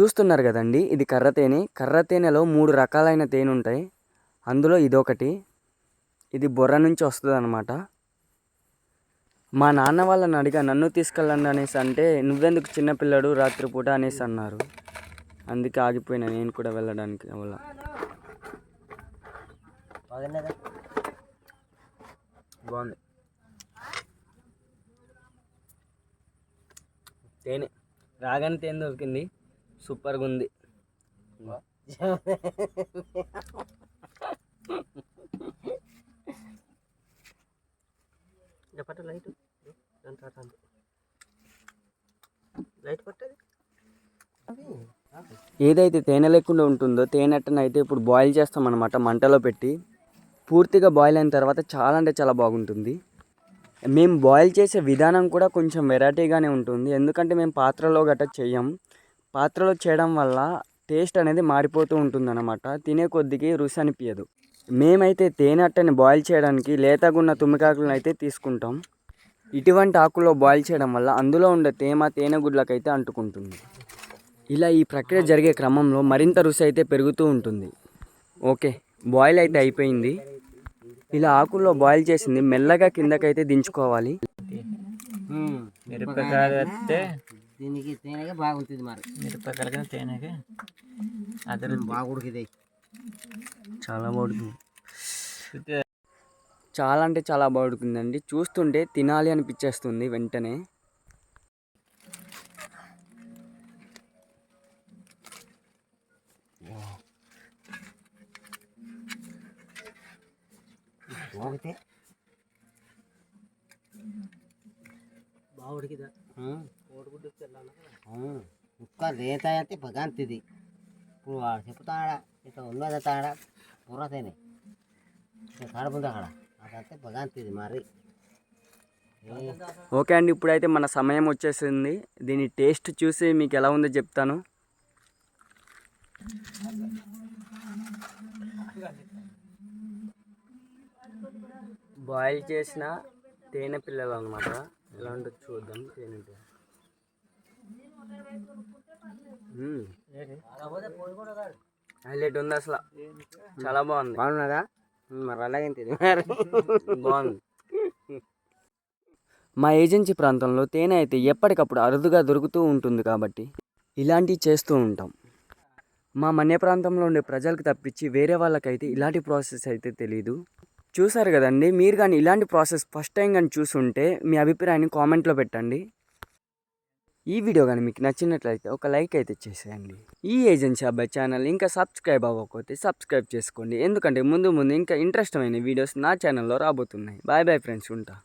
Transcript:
చూస్తున్నారు కదండి ఇది కర్ర తేనె. కర్ర తేనెలో మూడు రకాలైన తేనె ఉంటాయి అందులో ఇదొకటి ఇది బొర్ర నుంచి వస్తుంది అనమాట మా నాన్న వాళ్ళని అడిగా నన్ను తీసుకెళ్ళండి అనేసి అంటే నువ్వెందుకు చిన్నపిల్లడు రాత్రిపూట అనేసి అన్నారు. అందుకే ఆగిపోయినా నేను కూడా వెళ్ళడానికి వల్ల బాగుంది. తేనె. రాగానే తేనె దొరికింది. సూపర్గా ఉంది పట్టు లైట్. దాని తర్వాత అంతే. లైట్ పట్టది? ఏదైతే తేనె లేకుండా ఉంటుందో తేనెట్టను అయితే ఇప్పుడు బాయిల్ చేస్తాం అనమాట మంటలో పెట్టి. పూర్తిగా బాయిల్ అయిన తర్వాత చాలా అంటే చాలా బాగుంటుంది. మేము బాయిల్ చేసే విధానం కూడా కొంచెం వెరైటీగానే ఉంటుంది. ఎందుకంటే మేము పాత్రలో గట్రా చెయ్యం పాత్రలో చేయడం వల్ల టేస్ట్ అనేది మారిపోతూ ఉంటుంది అనమాట తినే కొద్దికి రుచి అనిపించదు మేమైతే తేనె అట్టని బాయిల్ చేయడానికి లేతగున్న తుమ్మికాకులను అయితే తీసుకుంటాం. ఇటువంటి ఆకుల్లో బాయిల్ చేయడం వల్ల అందులో ఉండే తేమ తేనె గుడ్లకైతే అంటుకుంటుంది. ఇలా ఈ ప్రక్రియ జరిగే క్రమంలో మరింత రుచి అయితే పెరుగుతూ ఉంటుంది. ఓకే బాయిల్ అయితే అయిపోయింది. ఇలా ఆకుల్లో బాయిల్ చేసింది మెల్లగా కిందకైతే దించుకోవాలి. మిరపకాయ దీనికి తేనెగా బాగుంటుంది మరి. మిరపకాయలు తేనెకి అదే బాగా ఉడికిది చాలా బాగుంటుంది చాలా అంటే చాలా బాగుంటుందండి చూస్తుంటే తినాలి అనిపించేస్తుంది వెంటనే. బాగుతే ఒక్క రేత అయితే కుక్క రేతాయంటే భగంతిది ఇప్పుడు వాడు చెప్తాడా ఇట్లా ఉన్నది తాడా పుర్రతేనే కడుపుంది అక్కడ అదంతే భగంతిది మరి ఓకే అండి ఇప్పుడైతే మన సమయం వచ్చేసింది దీని టేస్ట్ చూసి మీకు ఎలా ఉందో చెప్తాను బాయిల్ చేసిన తేనె పిల్లలు అనమాట ఎలా ఉంటుందో చూద్దాం తేనె హైలైట్ ఉంది అసలు. చాలా బాగుంది. బాగున్నదా మరి అలాగే మరి బాగుంది. మా ఏజెన్సీ ప్రాంతంలో తేనె అయితే ఎప్పటికప్పుడు అరుదుగా దొరుకుతూ ఉంటుంది కాబట్టి ఇలాంటివి చేస్తూ ఉంటాం. మా మన్య ప్రాంతంలో ఉండే ప్రజలకు తప్పించి వేరే వాళ్ళకైతే ఇలాంటి ప్రాసెస్ అయితే తెలియదు చూసారు కదండి? మీరు కానీ ఇలాంటి ప్రాసెస్ ఫస్ట్ టైం కానీ చూసుంటే మీ అభిప్రాయాన్ని కామెంట్లో పెట్టండి. ఈ వీడియో కానీ మీకు నచ్చినట్లయితే ఒక లైక్ అయితే చేసేయండి. ఈ ఏజెన్సీ అబ్బాయి ఛానల్ ఇంకా సబ్స్క్రైబ్ అవ్వకపోతే సబ్స్క్రైబ్ చేసుకోండి. ఎందుకంటే ముందు ముందు ఇంకా ఇంట్రెస్టమైన వీడియోస్ నా ఛానల్లో రాబోతున్నాయి. బాయ్ బాయ్ ఫ్రెండ్స్ ఉంటా.